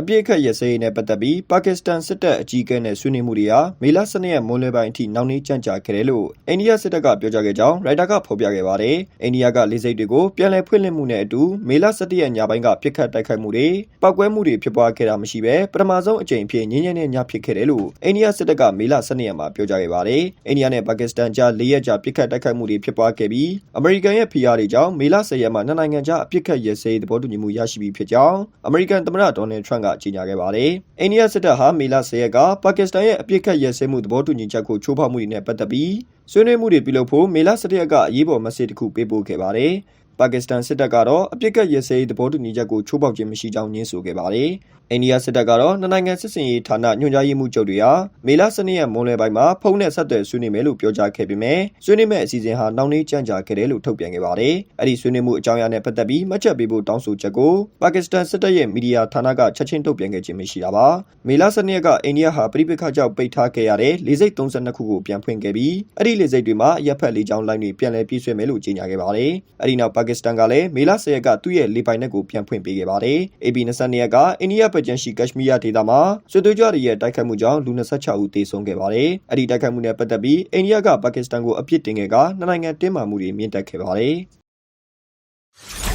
အပြစ်အခတ်ရစရေးနဲ့ပတ်သက်ပြီးပါကစ္စတန်စစ်တပ်အကြီးအကဲနဲ့ဆွေးနွေးမှုတွေဟာမေလ12ရက်မွန်းလွဲပိုင်းအထိနောက်နှင်းကြန့်ကြာခဲ့တယ်လို့အိန္ဒိယစစ်တပ်ကပြောကြားခဲ့ကြောင်းရိုက်တာကဖော်ပြခဲ့ပါတယ်။အိန္ဒိယကလေဆိပ်တွေကိုပြန်လည်ဖွင့်လှစ်မှုနဲ့အတူမေလ17ရက်ညပိုင်းကပြစ်ခတ်တိုက်ခိုက်မှုတွေပောက်ကွဲမှုတွေဖြစ်ပွားခဲ့တာမရှိဘဲပထမဆုံးအကြိမ်အဖြစ်ငြင်းငြင်းနဲ့ညဖြစ်ခဲ့တယ်လို့အိန္ဒိယစစ်တပ်ကမေလ12ရက်မှာပြောကြားခဲ့ပါတယ်။အိန္ဒိယနဲ့ပါကစ္စတန်ကြား၄ရက်ကြာပြစ်ခတ်တိုက်ခိုက်မှုတွေဖြစ်ပွားခဲ့ပြီးအမေရိကန်ရဲ့ဖိအားတွေကြောင့်မေလ10ရက်မှာနှစ်နိုင်ငံကြားအပြစ်ခတ်ရစရေးသဘောတူညီမှုရရှိပြီဖြစ်ကြောင်းအမေရိကန်သမ္မတဒေါ်နယ်ထရန့်ကကြေညာခဲ့ပါတယ်။အိန္ဒိယစစ်တပ်ဟာမေလ10ရက်ကပါကစ္စတန်ရဲ့အပြစ်ခတ်ရစဲမှုသဘောတူညီချက်ကိုချိုးဖောက်မှုတွေနဲ့ပတ်သက်ပြီး ဆွေးနွေးမှုတွေပြုလုပ်ဖို့မေလ17ရက်က အရေးပေါ်မက်ဆေ့တစ်ခုပေးပို့ခဲ့ပါတယ်။ပါကစ္စတန်စစ်တပ်ကတော့အပြစ်ကတ်ရစဲရေးသဘောတူညီချက်ကိုချိုးဖောက်ခြင်းမရှိကြောင်းညင်းဆိုခဲ့ပါတယ်။အိန္ဒိယစစ်တပ်ကတော့နှစ်နိုင်ငံစစ်စင်ရေးဌာနညွှန်ကြားရေးမှူးချုပ်တွေဟာမေလ12ရက်မွန်းလွဲပိုင်းမှာဖုန်းနဲ့ဆက်သွယ်ဆွေးနွေးမယ်လို့ပြောကြားခဲ့ပေမဲ့ဆွေးနွေးမဲ့အစီအစဉ်ဟာနောက်နေ့ကြန့်ကြာခဲ့တယ်လို့ထုတ်ပြန်ခဲ့ပါတယ်။အဲ့ဒီဆွေးနွေးမှုအကြောင်းအရာနဲ့ပတ်သက်ပြီးမှတ်ချက်ပေးဖို့တောင်းဆိုချက်ကိုပါကစ္စတန်စစ်တပ်ရဲ့မီဒီယာဌာနကချက်ချင်းထုတ်ပြန်ခဲ့ခြင်းမရှိတာပါ။မေလ12ရက်ကအိန္ဒိယဟာပြိပခါကြောင့်ပိတ်ထားခဲ့ရတဲ့လေဆိပ်32ခုကိုပြန်ဖွင့်ခဲ့ပြီးအဲ့ဒီလေဆိပ်တွေမှာရပ်ဖက်လေကြောင်းလိုင်းတွေပြန်လည်ပြည့်စွက်မယ်လို့ကြေညာခဲ့ပါတယ်။အဲ့ဒီနောက်ပါကစ္စတန်ကလည်းမေလ10ရက်ကသူ့ရဲ့လေပိုင်နက်ကိုပြန်ဖွင့်ပေးခဲ့ပါတယ်။ AB 22ရက်ကအိန္ဒိယဗကြန်ရှိကက်ရှ်မီးယားဒေသမှာစစ်သွေးကြွတွေရဲ့တိုက်ခိုက်မှုကြောင့်လူ26ဦးသေဆုံးခဲ့ပါတယ်။အဲ့ဒီတိုက်ခိုက်မှုနဲ့ပတ်သက်ပြီးအိန္ဒိယကပါကစ္စတန်ကိုအပြစ်တင်ခဲ့ကနှစ်နိုင်ငံတင်းမာမှုတွေမြင့်တက်ခဲ့ပါတယ်။